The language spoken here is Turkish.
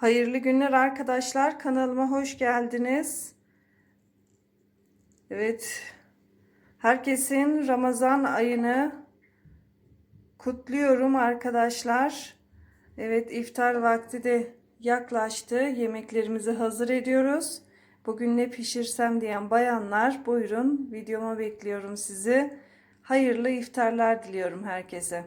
Hayırlı günler arkadaşlar. Kanalıma hoş geldiniz. Evet. Herkesin Ramazan ayını kutluyorum arkadaşlar. Evet iftar vakti de yaklaştı. Yemeklerimizi hazır ediyoruz. Bugün ne pişirsem diyen bayanlar buyurun videoma bekliyorum sizi. Hayırlı iftarlar diliyorum herkese.